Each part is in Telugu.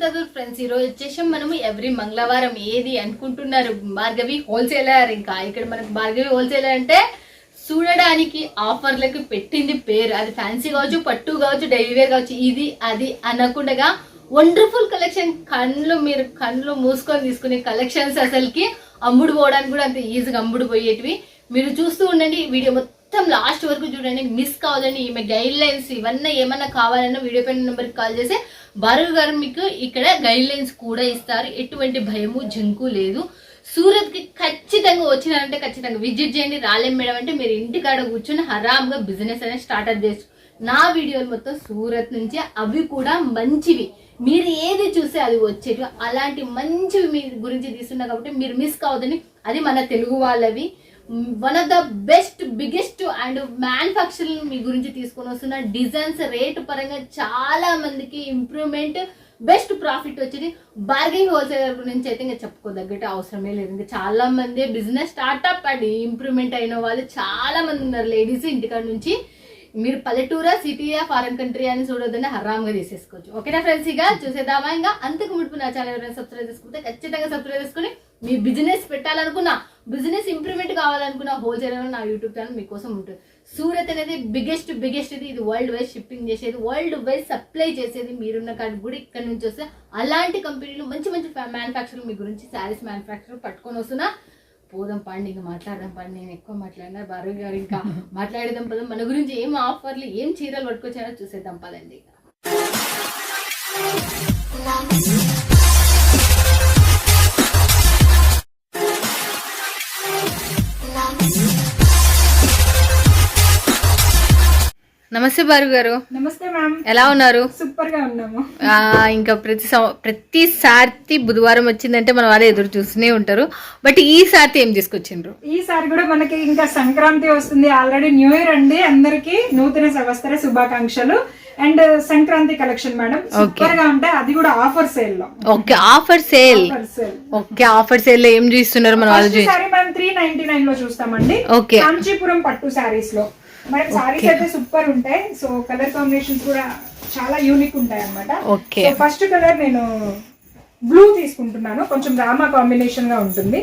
సుందర్ ఫ్రెండ్స్ ఈ రోజు వచ్చేసి మనము ఎవ్రీ మంగళవారం ఏది అనుకుంటున్నారు? భార్గవి హోల్సేలర్ ఇంకా ఇక్కడ మనకు భార్గవి హోల్సేలర్ అంటే చూడడానికి ఆఫర్లకు పెట్టింది పేరు. అది ఫ్యాన్సీ కావచ్చు పట్టు కావచ్చు డైలీ వేర్ కావచ్చు ఇది అది అనకుండా వండర్ఫుల్ కలెక్షన్ కళ్ళు మీరు కళ్ళు మూసుకొని తీసుకునే కలెక్షన్స్ అసలుకి. అమ్ముడు పోవడానికి కూడా అంత ఈజీగా అమ్ముడు పోయేటివి. మీరు చూస్తూ ఉండండి వీడియో మొత్తం మొత్తం లాస్ట్ వరకు చూడండి మిస్ కావాలని ఈమె గైడ్ లైన్స్ ఇవన్నీ ఏమన్నా కావాలన్నా వీడియో పైన నెంబర్కి కాల్ చేసి భార్గవ్ గారు మీకు ఇక్కడ గైడ్ లైన్స్ కూడా ఇస్తారు. ఎటువంటి భయము జంకు లేదు. సూరత్కి ఖచ్చితంగా వచ్చినారంటే ఖచ్చితంగా విజిట్ చేయండి. రాలేం మేడం అంటే మీరు ఇంటికాడ కూర్చొని హరామ్గా బిజినెస్ అనేది స్టార్ట్ చేసు. నా వీడియోలు మొత్తం సూరత్ నుంచి అవి కూడా మంచివి. మీరు ఏది చూస్తే అది వచ్చేవి అలాంటి మంచివి మీ గురించి తీస్తున్నా కాబట్టి మీరు మిస్ కావద్దని అది మన తెలుగు వాళ్ళవి. One of the best biggest and manufacturing మీ గురించి తీసుకొని వస్తున్న డిజైన్స్ రేట్ పరంగా చాలా మందికి ఇంప్రూవ్మెంట్ బెస్ట్ ప్రాఫిట్ వచ్చేది. బార్గెన్ హోల్సేలర్ గురించి అయితే ఇంకా చెప్పుకోదగ్గట్టు అవసరమే లేదు. ఇంకా చాలా మంది బిజినెస్ స్టార్ట్అప్ అండ్ ఇంప్రూవ్మెంట్ అయిన వాళ్ళు చాలా మంది ఉన్నారు. లేడీస్ ఇంటికాడ నుంచి మీరు పల్లెటూరా సిటీయా ఫారెన్ కంట్రీ అని చూడొద్దని హరామ్గా తీసేసుకోవచ్చు. ఓకేనా ఫ్రెండ్స్ ఇక చూసేద్దామా? ఇంకా అంతకు ముడుపు నా ఛానల్ ఎవరైనా సబ్స్క్రైబ్ చేసుకుంటే ఖచ్చితంగా సబ్స్క్రైబ్ చేసుకుని మీ బిజినెస్ పెట్టాలనుకున్నా బిజినెస్ ఇంప్రూవ్మెంట్ కావాలనుకున్న హోల్సేలర్ నా యూట్యూబ్ ఛానల్ మీకోసం ఉంటుంది. సూరత్ అనేది బిగ్గెస్ట్ బిగ్గెస్ట్ ఇది. ఇది వరల్డ్ వైడ్ షిప్పింగ్ చేసేది. వరల్డ్ వైడ్ సప్లై చేసేది మీరున్న కాడికి కూడా ఇక్కడ నుంచి వస్తే అలాంటి కంపెనీలు మంచి మంచి మ్యానుఫ్యాక్చరింగ్ మీ గురించి శారీస్ మ్యానుఫ్యాక్చర్ పట్టుకొని వస్తున్నా పోదాం పండి ఇంకా మాట్లాడదాం పండి. నేను ఎక్కువ మాట్లాడినా భార్గవ్ గారు ఇంకా మాట్లాడేదాం పదం. మన గురించి ఏం ఆఫర్లు ఏం చీరలు పట్టుకొచ్చారో చూసేద్దాం పదండి నమస్తే భార్గవ్ గారు. నమస్తే మ్యామ్. ఎలా ఉన్నారు? సూపర్గా ఉన్నాము. ఆ, ఇంకా ప్రతి సం- ప్రతిసారి బుధవారం వచ్చిందంటే మన వాళ్ళు ఎదురు చూస్తూనే ఉంటారు. బట్ ఈ సారి ఏం తీసుకొచ్చిండ్రు? ఈసారి కూడా మనకి ఇంకా సంక్రాంతి వస్తుంది. ఆల్రెడీ న్యూ ఇయర్ అండి. అందరికి నూతన సంవత్సర శుభాకాంక్షలు. And Sankranti collection madam. సూపర్గా ఉంటాయి అది కూడా ఆఫర్ సేల్లో okay offer sale. Offer sale. Okay offer సేల్లో ఏం చూస్తున్నారు మన వాళ్ళు ఫస్ట్ సారీ మనం త్రీ నైన్టీ నైన్లో చూస్తామండి. ఓకే. కాంచీపురం పట్టు సారీస్లో మనం సారీస్ అయితే సూపర్ ఉంటాయి. సో కలర్ కాంబినేషన్స్ కూడా చాలా యూనిక్ ఉంటాయి అన్నమాట. ఓకే సో ఫస్ట్ కలర్ నేను బ్లూ తీసుకుంటున్నాను. కొంచెం రామా కాంబినేషన్గా ఉంటుంది.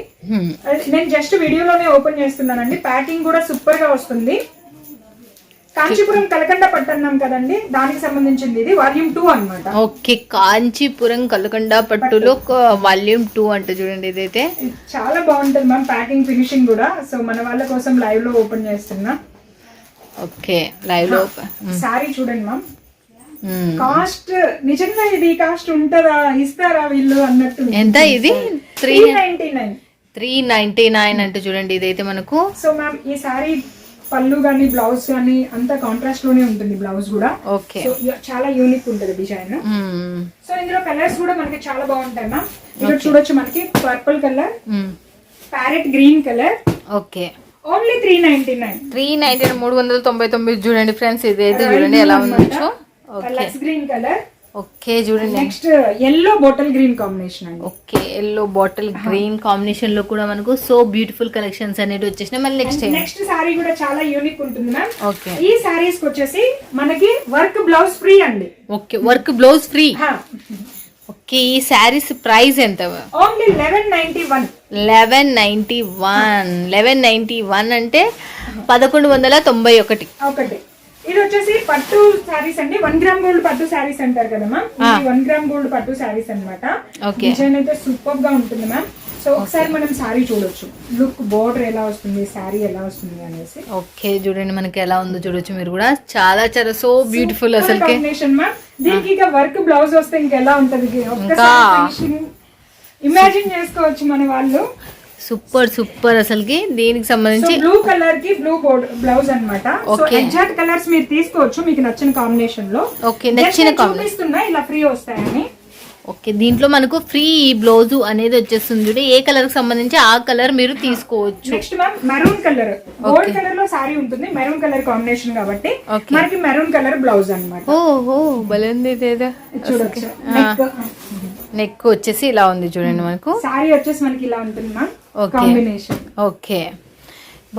అది నేను జస్ట్ వీడియోలోనే ఓపెన్ చేస్తున్నానండి. ప్యాకింగ్ కూడా సూపర్గా వస్తుంది. కాంచీపురం కలకండ పట్టు అన్నాం కదండి. దానికి సంబంధించింది ఇది. వాల్యూమ్ టూ అన్నమాట. ఓకే కాంచీపురం కలకండ పట్టులో వాల్యూమ్ టూ అంట చూడండి ఇదైతే. ఇది చాలా బాగుంటుంది మ్యామ్ ప్యాకింగ్ ఫినిషింగ్ కూడా. సో మన వాళ్ళ కోసం లైవ్లో ఓపెన్ చేస్తున్నా. ఓకే లైవ్లో సారీ చూడండి మ్యామ్. కాస్ట్ నిజంగా ఇది కాస్ట్ ఉంటుందా ఇస్తారా వీళ్ళు అన్నట్టు ఎంత ఇది? Three ninety nine three ninety nine అంటే చూడండి ఇదైతే మనకు. సో మ్యామ్ ఈ సారీ పళ్ళు కానీ బ్లౌజ్ కానీ అంతా కాంట్రాస్ట్లోనే ఉంటుంది బ్లౌజ్ కూడా. ఓకే. చాలా యూనిక్ ఉంటుంది డిజైన్. సో ఇందులో కలర్స్ కూడా మనకి చాలా బాగుంటాయి మ్యామ్. ఇక్కడ చూడొచ్చు మనకి purple colour. Parrot green colour okay. Only three ninety nine. Three ninety మూడు వందల తొంభై తొమ్మిది చూడండి ఫ్రెండ్స్ ఇదైతే చూడండి ఎలా ఉందో ఓకే లక్స్ గ్రీన్ కలర్ ఓకే చూడండి. Next yellow bottle green combination అండి. ఓకే ఎల్లో బాటిల్ గ్రీన్ కాంబినేషన్లో కూడా మనకు సో బ్యూటిఫుల్ కలెక్షన్స్ అనేవి వచ్చేసినాయి. మళ్ళీ నెక్స్ట్ నెక్స్ట్ సారీ కూడా చాలా యూనిక్ ఉంటుంది మ్యామ్ ఓకే ఈ సారీస్ వచ్చేసి మనకి వర్క్ బ్లౌజ్ ఫ్రీ అండి. Okay work blouse free okay ఈ శారీస్ ప్రైస్ ఎంత only eleven ninety one. Eleven ninety one. Eleven ninety one అంటే పదకొండు వందల తొంభై ఒకటి. ఒకటి. ఇది వచ్చేసి పట్టు సారీస్ అండి. వన్ గ్రామ్ గోల్డ్ పట్టు సారీస్ అంటారు కదా మ్యామ్? వన్ గ్రామ్ గోల్డ్ పట్టు డిజైన్ అయితే సూపర్గా ఉంటుంది మ్యామ్. సో ఒకసారి మనం సారీ చూడొచ్చు. లుక్ బోర్డర్ ఎలా వస్తుంది సారీ ఎలా వస్తుంది అనేసి. ఓకే చూడండి మనకి ఎలా ఉందో చూడొచ్చు మీరు కూడా. చాలా చాలా సో బ్యూటిఫుల్ కాంబినేషన్ మ్యామ్ దీనికి ఇక వర్క్ బ్లౌజ్ వస్తే ఇంకా ఎలా ఉంటది ఇమాజిన్ చేసుకోవచ్చు మన వాళ్ళు. సూపర్ సూపర్ అసలుకి. దీనికి సంబంధించి బ్లూ కలర్కి blue blouse Okay. Exact colours మీరు తీసుకోవచ్చు మీకు నచ్చిన కాంబినేషన్లో. ఓకే నచ్చిన చూపిస్తున్నా ఇలా ఫ్రీ వస్తాయని. ఓకే దీంట్లో మనకు ఫ్రీ బ్లౌజ్ అనేది వచ్చేస్తుంది చూడు. ఏ కలర్కి సంబంధించి ఆ కలర్ మీరు తీసుకోవచ్చు. Next ma'am maroon colour gold కలర్లో సారీ ఉంటుంది మెరూన్ కలర్ కాంబినేషన్ కాబట్టి. మనకి మెరూన్ కలర్ బ్లౌజ్ అన్నమాట. ఓహో బలంది ఇదేదో చూడొచ్చు. నెక్ వచ్చేసి ఇలా ఉంది చూడండి మనకు. సారీ వచ్చేసి మనకి ఇలా ఉంటుంది మ్యామ్. Combination okay.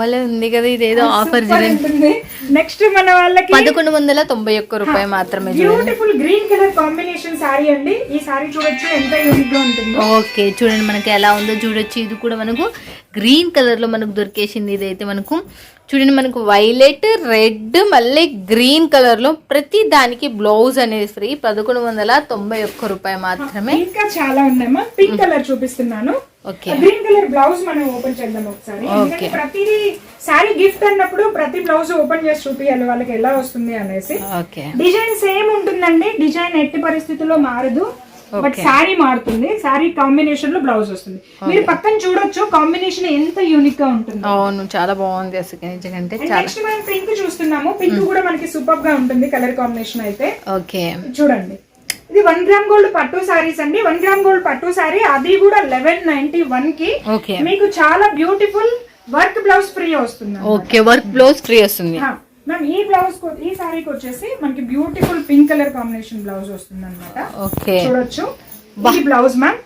భలే ఉంది కదా ఇదేదో ఆఫర్ చూడండి ఉంటుంది. నెక్స్ట్ మన వాళ్ళకి పదకొండు వందల తొంభై ఒక్క రూపాయి మాత్రమే beautiful green colour combination sari అండి. ఈ సారీ చూడొచ్చు ఎంత యూనిక్గా ఉంటుందో. ఓకే చూడండి మనకి ఎలా ఉందో చూడొచ్చు. ఇది కూడా మనకు గ్రీన్ కలర్లో మనకు దొరికేసింది ఇదైతే మనకు. చూడండి మనకు వైలెట్ రెడ్ మళ్ళీ గ్రీన్ కలర్లో ప్రతి దానికి బ్లౌజ్ అనేది ఫ్రీ పదకొండు వందల తొంభై ఒక్క రూపాయి మాత్రమే. ఇంకా చాలా ఉన్నాయమ్మా. పింక్ కలర్ చూపిస్తున్నాను. గ్రీన్ కలర్ బ్లౌజ్ మనం ఓపెన్ చేద్దాం ఒకసారి. ఎందుకంటే ప్రతిదీ సారీ గిఫ్ట్ అన్నప్పుడు ప్రతి బ్లౌజ్ ఓపెన్ చేసి చూపించాలి వాళ్ళకి ఎలా వస్తుంది అనేసి. డిజైన్ సేమ్ ఉంటుందండి. డిజైన్ ఎట్టి పరిస్థితుల్లో మారదు. బట్ సారీ మారుతుంది. సారీ కాంబినేషన్లో బ్లౌజ్ వస్తుంది. మీరు పక్కన చూడొచ్చు కాంబినేషన్ ఎంత యూనిక్గా ఉంటుంది. అవును చాలా బాగుంది అసలు నెక్స్ట్ మనం పింక్ చూస్తున్నాము. పింక్ కూడా మనకి సూపర్గా ఉంటుంది కలర్ కాంబినేషన్ అయితే. ఓకే చూడండి. ఇది వన్ గ్రామ్ గోల్డ్ పట్టు సారీస్ అండి. వన్ గ్రామ్ గోల్డ్ పట్టు సారీ అది కూడా లెవెన్ నైన్టీ వన్కి మీకు చాలా బ్యూటిఫుల్ వర్క్ బ్లౌజ్ ఫ్రీ వస్తుంది ఓకే వర్క్ బ్లౌజ్ ఫ్రీ వస్తుంది. మ్యామ్ ఈ బ్లౌజ్ ఈ సారీకి వచ్చేసి మనకి beautiful pink colour combination blouse వస్తుంది అనమాట ఓకే. చూడొచ్చు. ఈ బ్లౌజ్ మ్యామ్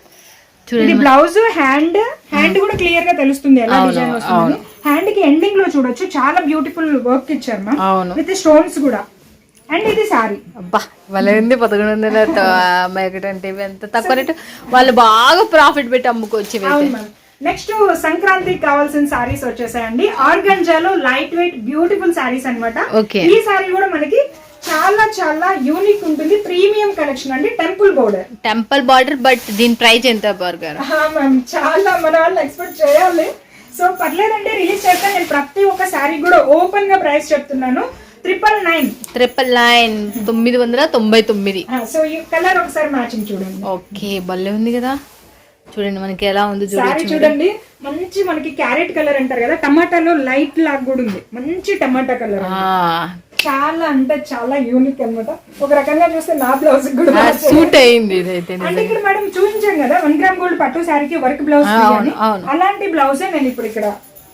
ఇది బ్లౌజ్ హ్యాండ్ హ్యాండ్ కూడా క్లియర్గా తెలుస్తుంది ఎలా డిజైన్ వస్తుంది హ్యాండ్కి ఎండింగ్లో చూడొచ్చు. చాలా బ్యూటిఫుల్ వర్క్ ఇచ్చారు మ్యామ్ విత్ స్టోన్స్ కూడా. అండ్ ఇది సారీ అబ్బా ఉంది పదకొండు వందల త- అమ్మాయి ఒకటి అంటే ఇవి ఎంత తక్కువ రేటు? వాళ్ళు బాగా ప్రాఫిట్ పెట్టి మ్యామ్ నెక్స్ట్ సంక్రాంతికి కావాల్సిన సారీస్ వచ్చేసాయండి. ఆర్గంజాలో లైట్ వెయిట్ బ్యూటిఫుల్ సారీస్ అన్నమాట. ఓకే. ఈ సారీ కూడా మనకి చాలా చాలా యూనిక్ ఉంటుంది. ప్రీమియం కలెక్షన్ అండి. Temple border temple border but దీని ప్రైస్ ఎంత బర్గర్ మ్యామ్ చాలా మన వాళ్ళు ఎక్స్పెక్ట్ చేయాలి. సో పర్లేదంటే రిలీజ్ చేస్తే. నేను ప్రతి ఒక్క సారీ కూడా ఓపెన్గా ప్రైస్ చెప్తున్నాను. ట్రిపుల్ నైన్ ట్రిపుల్ నైన్ తొమ్మిది వందల తొంభై తొమ్మిది. సో ఈ కలర్ ఒకసారి మ్యాచింగ్ చూడండి. ఓకే భలే ఉంది కదా. చూడండి మనకి ఎలా ఉంది సారీ చూడండి. మంచి మనకి క్యారెట్ కలర్ అంటారు కదా టమాటాలో లైట్ లాగా కూడా ఉంది. మంచి టమాటా కలర్ చాలా అంటే చాలా యూనిక్ అన్నమాట. ఒక రకంగా చూస్తే నా బ్లౌజ్ కూడా సూట్ అయింది ఇదైతే అంటే ఇక్కడ మేడం చూపించాం కదా వన్ గ్రామ్ గోల్డ్ పట్టు శారీకి వర్క్ బ్లౌజ్. అలాంటి బ్లౌజే నేను ఇప్పుడు ఇక్కడ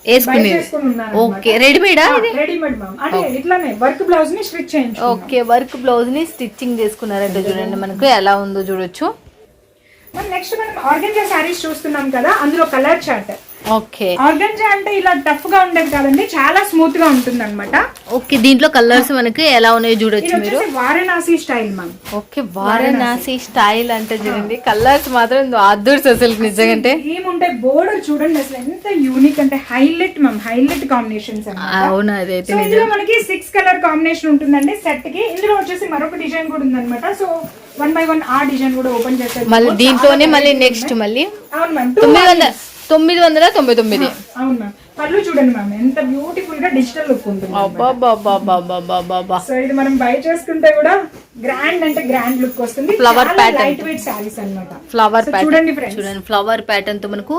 వేసుకునేది ఓకే రెడీమేడా రెడీమేడ్ మ్యామ్ అంటే ఇట్లానే వర్క్ బ్లౌజ్ని స్టిచ్ చేయించు ఓకే వర్క్ బ్లౌజ్ని స్టిచ్చింగ్ చేసుకున్నారంటే చూడండి మనకు ఎలా ఉందో చూడొచ్చు. నెక్స్ట్ మనం ఆర్గంజా శారీస్ చూస్తున్నాం కదా అందులో కలర్ చార్ట్. ఓకే. ఆర్గంజా అంటే ఇలా టఫ్గా ఉండేది కాదండి చాలా స్మూత్గా ఉంటుంది అనమాట ఓకే దీంట్లో కలర్స్ మనకి ఎలా ఉన్నాయో చూడొచ్చు మీరు. Varanasi style ma'am. Okay Varanasi style అంటే చూడండి కలర్స్ మాత్రం అదర్స్ అసలు నిజంగా ఏముంటాయి? బోర్డర్ చూడండి అసలు ఎంత యూనిక్ అంటే హైలైట్ మ్యామ్ హైలైట్ కాంబినేషన్స్ అవును అదైతే ఇందులో మనకి సిక్స్ కలర్ కాంబినేషన్ ఉంటుందండి సెట్కి. ఇందులో వచ్చేసి మరొక డిజైన్ కూడా ఉందన్నమాట. సో వన్ బై వన్ ఆ డిజైన్ కూడా ఓపెన్ చేసేది. మళ్ళీ దీంతోనే మళ్ళీ నెక్స్ట్ మళ్ళీ. అవును మ్యామ్ తొమ్మిది వందల తొమ్మిది వందల తొంభై తొమ్మిది. అవును మ్యామ్ పళ్ళు చూడండి మ్యామ్ ఎంత బ్యూటిఫుల్గా డిజిటల్ లుక్ ఉంటుంది అబ్బాబ్బాబ్బాబ్బాబ్బాబ్బా. సో ఇది మనం బై చేసుకుంటే కూడా గ్రాండ్ అంటే గ్రాండ్ లుక్ వస్తుంది. Flower pattern. Light weight saris అన్నమాట ఫ్లవర్ ప్యాటర్న్ చూడండి ఫ్రెండ్స్ చూడండి ఫ్లవర్ ప్యాటర్న్తో మనకు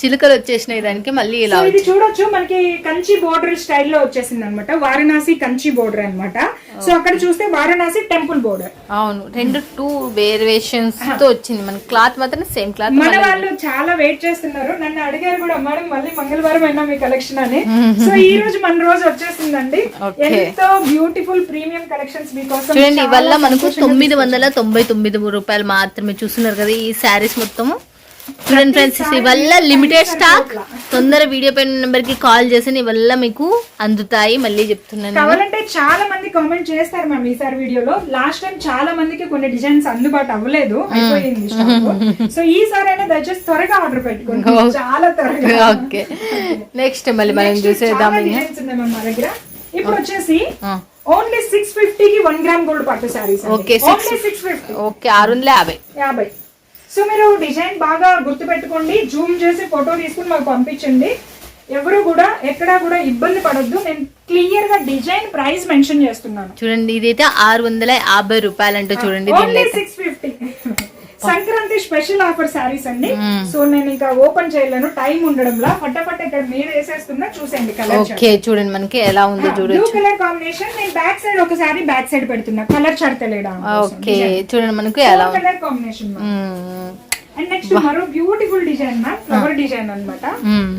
చిలుకలు వచ్చేసినాయి దానికి మళ్ళీ ఇలా ఇది చూడొచ్చు మనకి కంచి బోర్డర్ స్టైల్లో వచ్చేసింది అనమాట వారణాసి కంచి బోర్డర్ అన్నమాట. సో అక్కడ చూస్తే వారణాసి టెంపుల్ బోర్డర్. అవును రెండు టూ వేరియేషన్స్తో వచ్చింది. మన క్లాత్ మాత్రం సేమ్ క్లాత్ మన వాళ్ళు చాలా వెయిట్ చేస్తున్నారు. నన్ను అడిగారు కూడా మేడం మళ్ళీ మంగళవారం అయినా మీ కలెక్షన్ అని. సో ఈ రోజు మన రోజు వచ్చేసిందండి. ఎంతో బ్యూటిఫుల్ ప్రీమియం కలెక్షన్స్ మీకోసం. చూడండి ఇవల్ల మనకు తొమ్మిది వందల తొంభై తొమ్మిది రూపాయలు మాత్రమే చూస్తున్నారు కదా ఈ శారీస్ మొత్తము. చూడండి ఫ్రెండ్స్ ఇవల్ల లిమిటెడ్ స్టాక్ తొందర వీడియో పైన నెంబర్కి కాల్ చేసి ఇవల్ల మీకు అందుతాయి. మళ్ళీ చెప్తున్నాను. కావాలంటే చాలా మంది కామెంట్ చేస్తారు మ్యామ్ ఈసారి వీడియోలో లాస్ట్ టైం చాలా మందికి కొన్ని డిజైన్స్ అందుబాటు అవ్వలేదు. అయిపోయింది stock. సో ఈసారి అయినా దయచేసి త్వరగా ఆర్డర్ పెట్టుకోండి. చాలా త్వరగా. ఓకే. నెక్స్ట్ మళ్ళీ మనం చూసేద్దాం. డిజైన్స్ ఉన్నాయి మా దగ్గర. ఇప్పుడు వచ్చేసి. ఓన్లీ సిక్స్ ఫిఫ్టీకి వన్ గ్రామ్ గోల్డ్ పట్టు saris Okay, only six fifty okay ఆరు వందల యాభై. యాభై. సో మీరు డిజైన్ బాగా గుర్తు పెట్టుకోండి జూమ్ చేసి ఫోటో తీసుకుని మాకు పంపించండి. ఎవరు కూడా ఎక్కడా కూడా ఇబ్బంది పడొద్దు. నేను క్లియర్గా డిజైన్ ప్రైస్ మెన్షన్ చేస్తున్నాను. చూడండి ఇదైతే ఆరు వందల యాభై రూపాయలు అంటే చూడండి. Six fifty Sankranti special offer saris అండి. సో నేను ఇంకా ఓపెన్ చేయలేను. టైం ఉండడంలా ఫటాఫట్ ఇక్కడ మీరు వేసేస్తున్నా చూసేయండి కలర్ ఓకే చూడండి మనకి ఎలా ఉందో బ్లూ చూడొచ్చు. కలర్ కాంబినేషన్ నేను బ్యాక్ సైడ్ ఒకసారి బ్యాక్ సైడ్ పెడుతున్నా. కలర్ చార్ట్ తెలియడం ఓకే చూడండి మనకు ఎలా ఉంది. Colour combination. అండ్ నెక్స్ట్ మరో beautiful design ma'am flower design అన్నమాట. మ్మ్.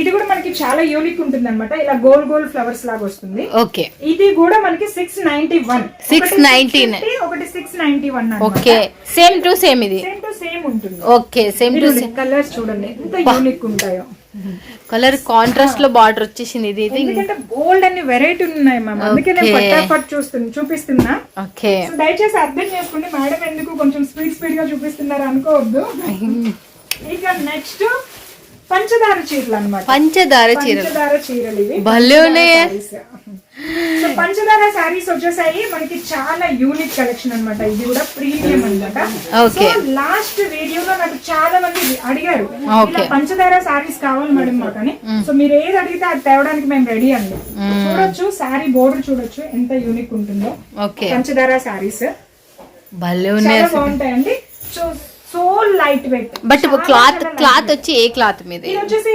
ఇది కూడా మనకి చాలా యూనిక్ ఉంటుంది అనమాట ఇలా గోల్ గోల్ ఫ్లవర్స్ లాగా వస్తుంది. ఓకే. ఇది కూడా మనకి సిక్స్ నైన్టీ వన్ 691. ఒకటి six ninety one okay. Same to same ఇది. సేమ్ టు సేమ్ ఉంటుంది. Okay same to same colours చూడండి. ఎంత యూనిక్ ఉంటాయో. కలర్ కాంట్రాస్ట్లో బార్డర్ వచ్చేసింది ఇది ఇది. ఎందుకంటే బోల్డ్ అన్ని వెరైటీ ఉన్నాయి మ్యామ్ అందుకే నేను. ఫటాఫట్ చూస్తున్నా చూపిస్తున్నా. ఓకే. సో దయచేసి అర్థం చేసుకోండి. మేడం ఎందుకు కొంచెం స్పీడ్ స్పీడ్గా చూపిస్తున్నారు అనుకోవద్దు ఇక నెక్స్ట్ పంచదార చీరలు అన్నమాట. పంచదార చీరలు. పంచదార చీరలు ఇవి. భలే ఉన్నాయే. సో పంచదార శారీస్ వచ్చేసాయి. మనకి చాలా యూనిక్ కలెక్షన్ అన్నమాట. ఇది కూడా ప్రీమియం అన్నమాట. Okay. సో లాస్ట్ వీడియోలో నాకు చాలా మంది అడిగారు పంచదార శారీస్ కావాలి మేడం మాకని. సో మీరు ఏది అడిగితే అది తేవడానికి మేము రెడీ అండి. చూడొచ్చు శారీ బోర్డర్ చూడొచ్చు ఎంత యూనిక్ ఉంటుందో. పంచదార శారీస్ భలే బాగుంటాయండి. So so light weight. But cloth cloth వచ్చి ఏ క్లాత్ మీద? ఇది వచ్చేసి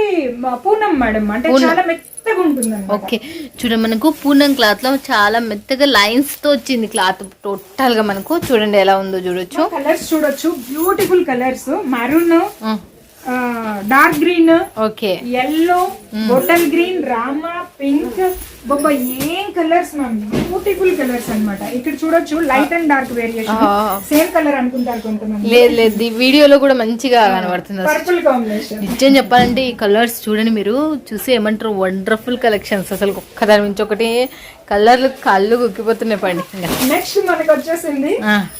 పూనం మేడం అంటే చాలా మెత్తగా ఉంటుంది ఓకే. చూడండి మనకు పూనం క్లాత్లో చాలా మెత్తగా లైన్స్తో వచ్చింది క్లాత్. టోటల్గా మనకు చూడండి ఎలా ఉందో చూడొచ్చు. కలర్స్ చూడొచ్చు. Beautiful colours. Maroon dark green okay. Yellow bottle green Rama pink. బాబా ఏం కలర్స్ మ్యామ్. బ్యూటిఫుల్ కలర్స్ అన్నమాట. ఇక్కడ చూడొచ్చు light and dark variation. Same colour అనుకుంటారు కొంతమంది. లేదు లేదు. ఈ వీడియోలో కూడా మంచిగా కనబడుతుంది. పర్పుల్ కాంబినేషన్ నిజం చెప్పాలంటే ఈ కలర్స్ చూడండి మీరు. చూసి ఏమంటారు? వండర్ఫుల్ కలెక్షన్స్ అసలు ఒక్కదాని నుంచి ఒకటి కలర్లు కళ్ళు గుక్కిపోతున్నాయి పండి. నెక్స్ట్ మనకు వచ్చేసింది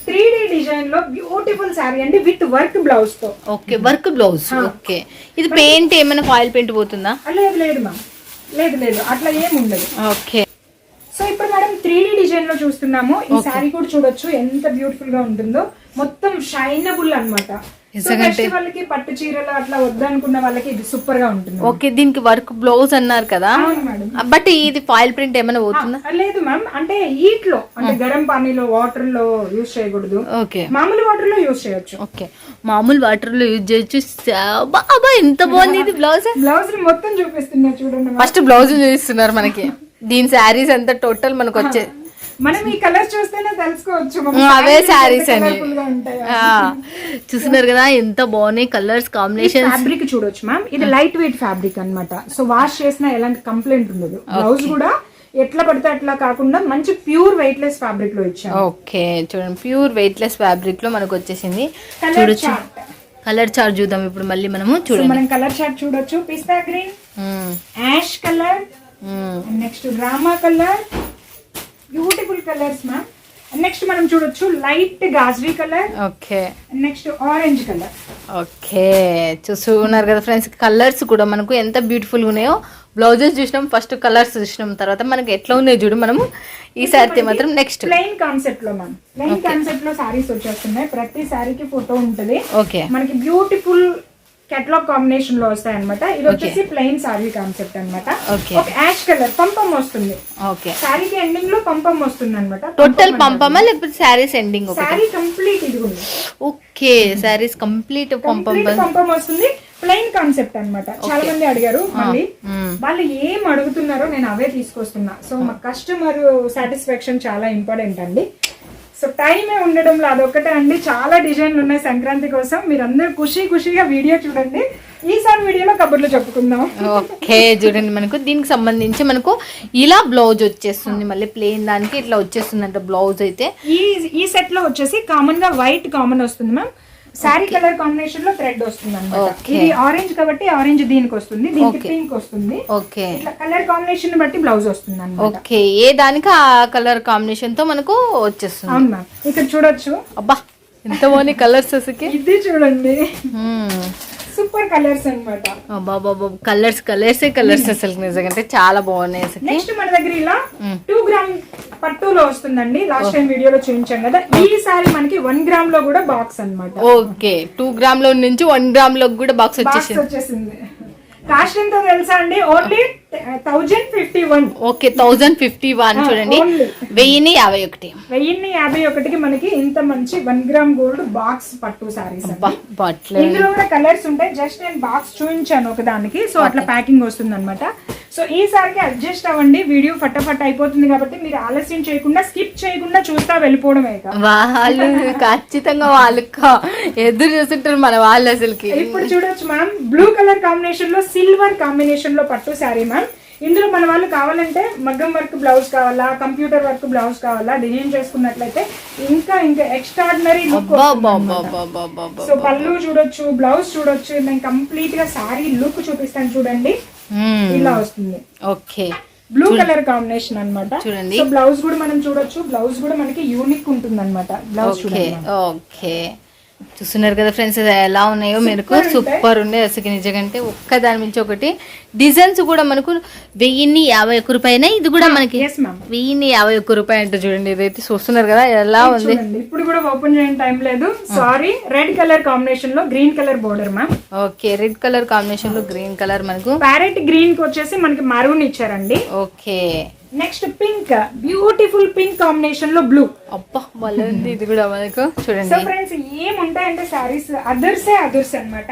త్రీ డి డిజైన్లో బ్యూటిఫుల్ శారీ అండి with work బ్లౌజ్తో. Okay work blouse okay. ఇది పెయింట్ ఏమైనా ఆయిల్ పెయింట్ పోతుందా? లేదు లేదు మ్యామ్. లేదు లేదు. అట్లా ఏం ఉండదు. ఓకే. సో ఇప్పుడు మేడం త్రీ డి డిజైన్లో చూస్తున్నాము. ఈ శారీ కూడా చూడొచ్చు. ఎంత బ్యూటిఫుల్గా ఉంటుందో. మొత్తం షైనబుల్ అన్నమాట. సో నిజంగంటే- ఫెస్టివల్కి పట్టు చీరలు అట్లా వద్దనుకున్న వాళ్ళకి ఇది సూపర్గా ఉంటుంది. ఓకే దీనికి వర్క్ బ్లౌజ్ అన్నారు కదా. బట్ ఇది ఫాయిల్ ప్రింట్ ఏమైనా పోతుందా? లేదు మ్యామ్. అంటే హీట్లో అంటే గరం పానీలో వాటర్లో యూజ్ చేయకూడదు. ఓకే. మామూలు వాటర్లో యూజ్ చేయొచ్చు. ఓకే. మామూలు వాటర్లో యూజ్ చేయొచ్చు. బాబా ఎంత బాగుంది ఇది బ్లౌజ్. బ్లౌజ్ మొత్తం చూపిస్తున్నా చూడండి. ఫస్ట్ బ్లౌజ్ చూపిస్తున్నారు మనకి. దీని శారీస్ అంతా టోటల్ మనకు వచ్చే మనం ఈ కలర్ చూస్తేనే తెలుసుకోవచ్చు. అవే శారీస్ అని. చూస్తున్నారు కదా ఎంత బాగున్నాయి కలర్స్ కాంబినేషన్ ఫ్యాబ్రిక్ చూడొచ్చు మ్యామ్ ఇది లైట్ వెయిట్ ఫ్యాబ్రిక్ అన్నమాట. సో వాష్ చేసినా ఎలాంటి కంప్లైంట్ ఉండదు. బ్లౌజ్ కూడా ఎట్లా పడితే అట్లా కాకుండా మంచి ప్యూర్ వెయిట్ లెస్ ఫ్యాబ్రిక్లో ఇచ్చాము ఓకే చూడండి. ప్యూర్ వెయిట్ లెస్ ఫ్యాబ్రిక్లో మనకు వచ్చేసింది. కలర్ చూడొచ్చు. కలర్ చార్ట్ చూద్దాం ఇప్పుడు మళ్ళీ మనము చూడండి. మనం కలర్ చార్ట్ చూడొచ్చు. పిస్తా green ash colour next drama colour beautiful colours ma'am next మనం చూడొచ్చు light గాజరీ colour okay next orange colour okay చూస్తున్నారు కదా ఫ్రెండ్స్ కలర్స్ కూడా మనకు ఎంత బ్యూటిఫుల్ ఉన్నాయో. బ్లౌజెస్ చూసినాం ఫస్ట్ కలర్స్ చూసినాం తర్వాత మనకి ఎట్లా ఉన్నాయో చూడు మనము. ఈ సారీ మాత్రం నెక్స్ట్ ప్లెయిన్ కాన్సెప్ట్లో మ్యామ్ ప్లెయిన్ కాన్సెప్ట్లో సారీస్ వచ్చేస్తున్నాయి. ప్రతి సారీకి ఫోటో ఉంటుంది. ఓకే మనకి బ్యూటిఫుల్ కెటలాగ్ కాంబినేషన్లో వస్తాయి అనమాట ఇది వచ్చేసి ప్లెయిన్ సారీ కాన్సెప్ట్ అన్నమాట. ఓకే ఒక యాష్ కలర్ పంపం వస్తుంది. ఓకే సారీకి ఎండింగ్లో పంపం వస్తుంది అనమాట టోటల్ పంపమా లేకపోతే శారీస్ ఎండింగ్ సారీ కంప్లీట్ ఇది ఉంది ఓకే శారీస్ కంప్లీట్ పంపం పంపం వస్తుంది. ప్లెయిన్ కాన్సెప్ట్ అన్నమాట. చాలా మంది అడిగారు మళ్ళీ. మ్మ్. వాళ్ళు ఏం అడుగుతున్నారో నేను అవే తీసుకొస్తున్నా. సో మా కస్టమర్ సాటిస్ఫాక్షన్ చాలా ఇంపార్టెంట్ అండి. సో టైమే ఉండడంలో అదొక్కటే అండి. చాలా డిజైన్లు ఉన్నాయి సంక్రాంతి కోసం. మీరందరూ ఖుషి ఖుషిగా వీడియో చూడండి. ఈసారి వీడియోలో కబుర్లు చెప్పుకుందాం. ఓకే చూడండి మనకు. దీనికి సంబంధించి మనకు ఇలా బ్లౌజ్ వచ్చేస్తుంది. మళ్ళీ ప్లెయిన్ దానికి ఇట్లా వచ్చేస్తుంది అంట బ్లౌజ్ అయితే. ఈ ఈ సెట్లో వచ్చేసి కామన్గా వైట్ కామన్ వస్తుంది మ్యామ్. శారీ కలర్ కాంబినేషన్లో థ్రెడ్ వస్తుంది అనమాట. ఇది ఆరెంజ్ కాబట్టి ఆరెంజ్ దీనికి వస్తుంది దీనికి. పింక్ వస్తుంది. ఓకే కలర్ కాంబినేషన్ బట్టి బ్లౌజ్ వస్తుంది అనమాట ఓకే ఏ దానికి ఆ కలర్ కాంబినేషన్తో మనకు వచ్చేస్తుంది? అవును మ్యామ్ ఇక్కడ చూడొచ్చు. అబ్బా ఎంత బాగున్నాయి కలర్స్ ఇది చూడండి. మ్మ్. సూపర్ కలర్స్ అన్నమాట. బాబా కలర్స్ కలర్సే కలర్స్ అసలు నిజంగా. అంటే చాలా బాగున్నాయి అసలు. నెక్స్ట్ మన దగ్గర ఇలా టూ గ్రామ్ పట్టులో వస్తుందండి. లాస్ట్ టైం వీడియోలో చూపించాం కదా. ఈసారి మనకి వన్ గ్రామ్లో కూడా బాక్స్ అన్నమాట. ఓకే టూ గ్రామ్లో నుంచి వన్ గ్రామ్లో కూడా బాక్స్ వచ్చేసింది. వచ్చేసింది. కాస్ట్ ఎంతో తెలుసా అండి? Only okay thousand fifty one చూడండి. వెయ్యిని యాభై ఒకటి వెయ్యిన్ని యాభై ఒకటికి మనకి ఇంత మంచి వన్ గ్రామ్ గోల్డ్ బాక్స్ పట్టు సారీస్ ఇందులో కూడా కలర్స్ ఉంటాయి. జస్ట్ నేను బాక్స్ చూపించాను ఒక దానికి సో అట్లా ప్యాకింగ్ వస్తుంది అనమాట సో ఈసారికి అడ్జస్ట్ అవ్వండి వీడియో ఫటాఫట్ అయిపోతుంది కాబట్టి మీరు ఆలస్యం చేయకుండా స్కిప్ చేయకుండా చూస్తా వెళ్ళిపోవడమే. వాళ్ళు ఖచ్చితంగా వాళ్ళు ఎదురు చూస్తుంటారు మన వాళ్ళు అసలుకి. ఇప్పుడు చూడొచ్చు మ్యామ్ బ్లూ కలర్ కాంబినేషన్లో సిల్వర్ కాంబినేషన్లో పట్టు శారీ మ్యామ్ ఇందులో మన వాళ్ళు కావాలంటే మగ్గం వర్క్ బ్లౌజ్ కావాలా కంప్యూటర్ వర్క్ బ్లౌజ్ కావాలా డిజైన్ చేసుకున్నట్లయితే ఇంకా ఇంకా ఎక్స్ట్రాడినరీ లుక్ సో పళ్ళు చూడొచ్చు బ్లౌజ్ చూడొచ్చు నేను కంప్లీట్గా సారీ లుక్ చూపిస్తాను చూడండి. ఇలా వస్తుంది. ఓకే బ్లూ కలర్ కాంబినేషన్ అన్నమాట. చూడండి. బ్లౌజ్ కూడా మనం చూడొచ్చు. బ్లౌజ్ కూడా మనకి యూనిక్ ఉంటుంది అనమాట బ్లౌజ్ చూడండి ఓకే చూస్తున్నారు కదా ఫ్రెండ్స్ ఎలా ఉన్నాయో మీకు. సూపర్ ఉండే అసలు నిజంగా ఒక్క దాని మించి ఒకటి. డిజైన్స్ కూడా మనకు వెయ్యిన్ని యాభై ఒక్క రూపాయన ఇది కూడా మనకి. వెయ్యిన్ని యాభై ఒక్క రూపాయి అంటే చూడండి ఇదైతే చూస్తున్నారు కదా ఎలా ఉంది? ఇప్పుడు కూడా ఓపెన్ చేయని టైం లేదు. సారీ రెడ్ కలర్ కాంబినేషన్లో green colour border ma'am okay red colour కాంబినేషన్లో గ్రీన్ కలర్ మనకు. ప్యారెట్ గ్రీన్కి వచ్చేసి మనకి మరూన్ ఇచ్చారండి. Okay next pink beautiful pink కాంబినేషన్లో బ్లూ అబ్బా ఇది కూడా మనకు. సో చూడండి ఫ్రెండ్స్ ఏముంటాయంటే సారీస్ అదర్సే అదర్స్ అన్నమాట.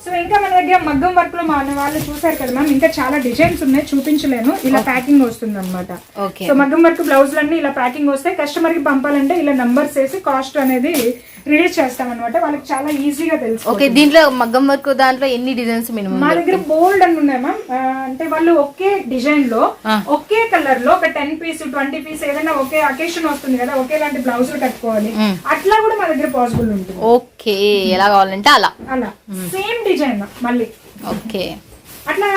సో ఇంకా మన దగ్గర మగ్గం వర్క్లో మన వాళ్ళు చూసారు కదా మ్యామ్ ఇంకా చాలా డిజైన్స్ ఉన్నాయి చూపించలేను. ఇలా ప్యాకింగ్ వస్తుంది అనమాట సో మగ్గం వర్క్ బ్లౌజులు అన్ని ఇలా ప్యాకింగ్ వస్తే కస్టమర్కి పంపాలంటే ఇలా నంబర్స్ వేసి కాస్ట్ అనేది రిలీజ్ చేస్తాం అనమాట వాళ్ళకి చాలా ఈజీగా తెలుసు ఓకే దీంట్లో మగ్గం వర్క్ దాంట్లో ఎన్ని డిజైన్స్ మినిమం మా దగ్గర బోల్డ్ అని ఉన్నాయి మ్యామ్ అంటే వాళ్ళు ఒకే డిజైన్లో ఒకే కలర్లో ఒక టెన్ పీస్ ట్వంటీ పీస్ ఏదైనా ఒకే అకేషన్ వస్తుంది కదా ఒకేలాంటి బ్లౌజులు కట్టుకోవాలి. అట్లా కూడా మా దగ్గర పాసిబుల్ ఉంటుంది. ఓకే ఎలా కావాలంటే అలా. అలా. సేమ్ డిజైన్ మళ్ళీ. ఓకే అట్లా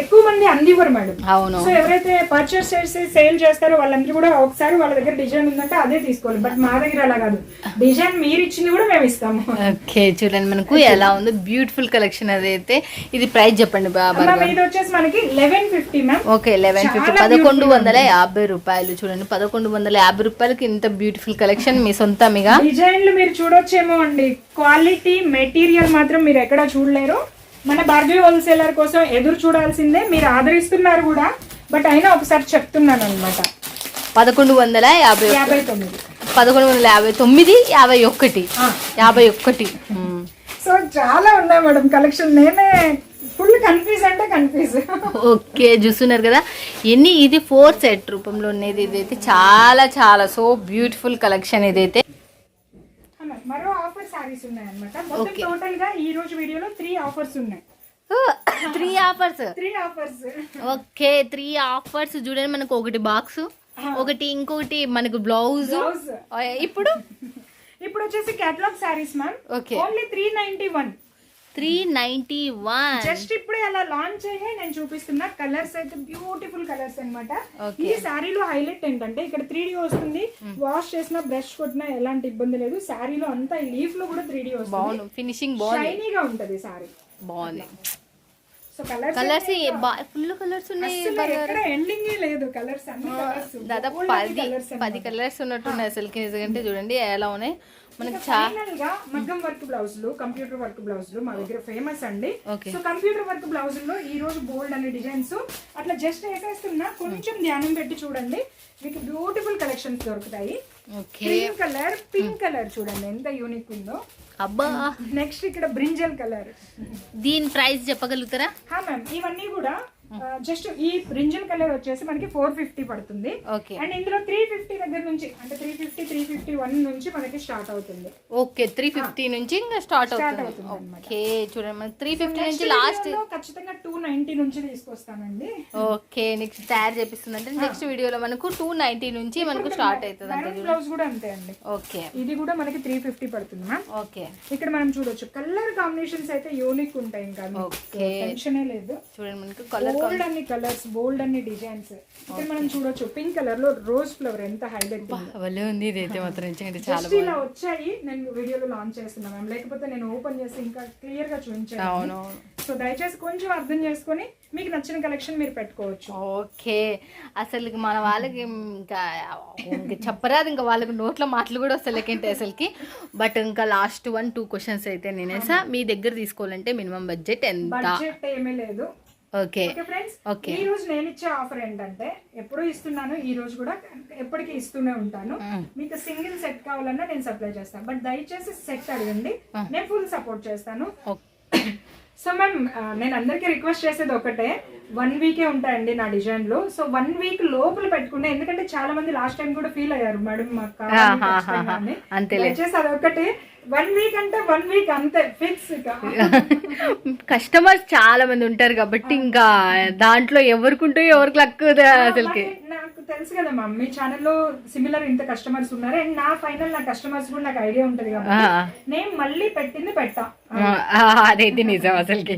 ఎక్కువ మంది అందివ్వరు మేడం. అవును. సో ఎవరైతే పర్చేస్ చేసి సేల్ చేస్తారో వాళ్ళందరూ కూడా ఒకసారి వాళ్ళ దగ్గర డిజైన్ ఉందంటే అదే తీసుకోవాలి. బట్ మా దగ్గర అలా కాదు. డిజైన్ మీరు ఇచ్చింది కూడా మేము ఇస్తాము. ఓకే చూడండి మనకు ఎలా ఉంది బ్యూటిఫుల్ కలెక్షన్ అదైతే. ఇది ప్రైస్ చెప్పండి బాబా ఇది వచ్చేసి మనకి eleven fifty ma'am okay eleven fifty పదకొండు వందల యాభై రూపాయలు చూడండి. పదకొండు వందల యాభై రూపాయలకి ఇంత బ్యూటిఫుల్ కలెక్షన్ మీ సొంతమిగా డిజైన్లు మీరు చూడొచ్చేమో అండి. క్వాలిటీ మెటీరియల్ మాత్రం మీరు ఎక్కడ చూడలేరు. మన భార్గవి హోల్సేలర్ కోసం ఎదురు చూడాల్సిందే మీరు ఆదరిస్తున్నారు కూడా బట్ అయినా ఒకసారి చెప్తున్నాను అనమాట పదకొండు వందల యాభై యాభై తొమ్మిది. పదకొండు వందల యాభై తొమ్మిది యాభై ఒకటి. యాభై ఒక్కటి. మ్మ్. సో చాలా ఉన్నాయి మేడం కలెక్షన్. నేనే ఫుల్ కన్ఫ్యూజ్ అంటే కన్ఫ్యూజ్. ఓకే చూస్తున్నారు కదా. ఎన్ని ఇది ఫోర్ సెట్ రూపంలో ఉన్నది. ఇదైతే చాలా చాలా సో బ్యూటిఫుల్ కలెక్షన్ ఇదైతే. మరో ఆఫర్ సారీస్ ఉన్నాయి అనమాట మొత్తం టోటల్గా ఈ రోజు వీడియోలో త్రీ ఆఫర్స్ ఉన్నాయి. Three offers three offers okay three offers చూడండి మనకు ఒకటి బాక్స్ ఒకటి ఇంకొకటి మనకు బ్లౌజ్ ఇప్పుడు? ఇప్పుడు వచ్చేసి catalogue saris ma'am okay only three ninety one three ninety one just ఇప్పుడే అలా లాంచ్ అయ్యే నేను చూపిస్తున్నా కలర్స్ అయితే బ్యూటిఫుల్ కలర్స్ అన్నమాట. Okay. ఈ శారీలో హైలైట్ ఏంటంటే ఇక్కడ త్రీ వస్తుంది. వాష్ చేసినా బ్రష్ కొట్టినా ఎలాంటి ఇబ్బంది లేదు. శారీలో అంతా లీఫ్లో కూడా త్రీ వస్తుంది. ఫినిషింగ్ షైనీగా ఉంటది శారీ బాగుంది. సో కలర్స్ ఫుల్ కలర్స్ ఉన్నాయి ఎండింగ్ లేదు. కలర్స్ దాదాపు పది పది కలర్స్ ఉన్నట్టున్నాయి అసలుకి నిజంగా చూడండి ఎలా ఉన్నాయి? మనకి ఫైనల్గా మగ్గం వర్క్ బ్లౌజులు కంప్యూటర్ వర్క్ బ్లౌజులు మా దగ్గర ఫేమస్ అండి. సో కంప్యూటర్ వర్క్ బ్లౌజుల్లో ఈ రోజు బోల్డ్ అనే డిజైన్స్. అట్లా జస్ట్ వేసేస్తున్నా కొంచెం ధ్యానం పెట్టి చూడండి. మీకు బ్యూటిఫుల్ కలెక్షన్స్ దొరుకుతాయి. క్రీమ్ కలర్ పింక్ కలర్ చూడండి. ఎంత యూనిక్ ఉందో. అబ్బా. నెక్స్ట్ ఇక్కడ బ్రింజల్ కలర్. దీని ప్రైస్ చెప్పగలుగుతారా? మ్యామ్ ఇవన్నీ కూడా జస్ట్ ఈ బ్రింజల్ కలర్ వచ్చేసి మనకి ఫోర్ ఫిఫ్టీ పడుతుంది. ఓకే అండ్ ఇందులో త్రీ ఫిఫ్టీ దగ్గర నుంచి అంటే three fifty three fifty one నుంచి మనకి స్టార్ట్ అవుతుంది. ఓకే త్రీ ఫిఫ్టీ నుంచి ఇంకా స్టార్ట్ అవుతుంది. ఓకే చూడండి త్రీ ఫిఫ్టీ నుంచి లాస్ట్ ఖచ్చితంగా టూ నైన్టీ నుంచి తీసుకొస్తానండి. ఓకే నెక్స్ట్ తయారు చేపిస్తుంది అంటే నెక్స్ట్ వీడియోలో మనకు టూ నైన్టీ నుంచి మనకు స్టార్ట్ అవుతుంది బ్లౌజ్ కూడా అంతే అండి. ఓకే ఇది కూడా మనకి త్రీ ఫిఫ్టీ పడుతుంది మ్యామ్ ఓకే ఇక్కడ మనం చూడొచ్చు కలర్ కాంబినేషన్స్ అయితే యూనిక్ ఉంటాయి ఇంకా ఓకే టెన్షనే లేదు. చూడండి మనకు కలర్ బోల్డ్ అన్ని కలర్స్ బోల్డ్ అన్ని డిజైన్స్ ఇక్కడ మనం చూడొచ్చు పింక్ కలర్లో రోజ్ ఫ్లవర్ ఎంత హైలైట్ భలే ఉంది ఇదైతే మాత్రం. చాలా ఇలా వచ్చాయి నేను వీడియోలో లాంచ్ చేస్తున్నా మ్యామ్ లేకపోతే నేను ఓపెన్ చేసి ఇంకా క్లియర్గా చూపించాను అవును సో దయచేసి కొంచెం అర్థం చేసుకొని మీకు నచ్చిన కలెక్షన్ మీరు పెట్టుకోవచ్చు. ఓకే. అసలు మన వాళ్ళకి ఇంకా ఇంకా చెప్పరాదు ఇంకా వాళ్ళకి నోట్లో మాటలు కూడా వస్తలేకేంటి అసలుకి. బట్ ఇంకా లాస్ట్ వన్ టూ క్వశ్చన్స్ అయితే నేనేసా. మీ దగ్గర తీసుకోవాలంటే మినిమం బడ్జెట్ ఎంత? బడ్జెట్ ఏమీ లేదు. ఓకే. Friends okay. ఈ రోజు నేను ఇచ్చే ఆఫర్ ఏంటంటే ఎప్పుడు ఇస్తున్నాను ఈ రోజు కూడా ఎప్పటికీ ఇస్తూనే ఉంటాను. మీకు సింగిల్ సెట్ కావాలన్నా నేను సప్లై చేస్తాను. బట్ దయచేసి సెట్ అడగండి. నేను ఫుల్ సపోర్ట్ చేస్తాను. సో మ్యామ్ నేను అందరికీ రిక్వెస్ట్ చేసేది ఒకటే. వన్ వీకే ఉంటాయండి నా డిజైన్లు. సో వన్ వీక్ లోపల పెట్టుకుంటే ఎందుకంటే చాలా మంది లాస్ట్ టైం కూడా ఫీల్ అయ్యారు. మేడం మాకు దయచేసి అదొకటి వన్ వీక్ అంటే వన్ వీక్ అంతే ఫిక్స్ కస్టమర్స్ చాలా మంది ఉంటారు కాబట్టి ఇంకా దాంట్లో ఎవరికి ఉంటాయో ఎవరికి లక్ అసలుకి? నాకు- తెలుసు కదా మా మీ ఛానల్లో సిమిలర్ ఇంత కస్టమర్స్ ఉన్నారు. అండ్ నా ఫైనల్ నా కస్టమర్స్ కూడా నాకు ఐడియా ఉంటది కాబట్టి. నేను మళ్ళీ పెట్టింది పెట్టా. అదైతే నిజం అసలుకి.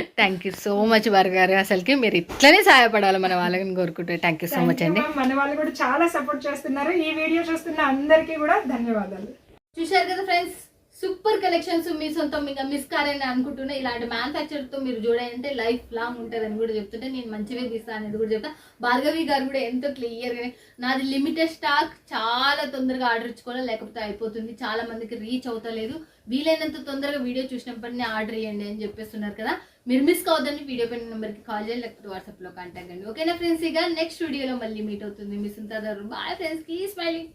థ్యాంక్ యూ సో మచ్ బార్ గారు. అసలుకి మీరు ఇట్లనే సహాయపడాలి మన వాళ్ళని కోరుకుంటే. థ్యాంక్ యూ సో మచ్ అండి. మన వాళ్ళు కూడా చాలా సపోర్ట్ చేస్తున్నారు. ఈ వీడియో చూస్తున్న అందరికీ కూడా ధన్యవాదాలు. చూశారు కదా ఫ్రెండ్స్? సూపర్ కలెక్షన్స్ మీ సొంతం ఇంకా మిస్ కారని అనుకుంటున్నా. ఇలాంటి మ్యానుఫ్యాక్చర్తో మీరు చూడాలంటే లైఫ్ లాంగ్ ఉంటుంది అని కూడా చెప్తుంటే నేను మంచివే తీస్తాను అనేది కూడా చెప్తా. భార్గవి గారు కూడా ఎంతో క్లియర్గా నాది లిమిటెడ్ స్టాక్ చాలా తొందరగా ఆర్డర్ ఇచ్చుకోవాలి? లేకపోతే అయిపోతుంది. చాలా మందికి రీచ్ అవుతలేదు. వీలైనంత తొందరగా వీడియో చూసినప్పటినే ఆర్డర్ ఇవ్వండి అని చెప్పేస్తున్నారు కదా. మీరు మిస్ కావద్దని వీడియో పైన నెంబర్కి కాల్ చేయండి. లేకపోతే వాట్సాప్లో కాంటాక్ట్ అండి ఓకేనా ఫ్రెండ్స్? ఇక నెక్స్ట్ వీడియోలో మళ్ళీ మీట్ అవుతుంది. మిస్ ఉంటారు బాయ్ ఫ్రెండ్స్కి స్మైలింగ్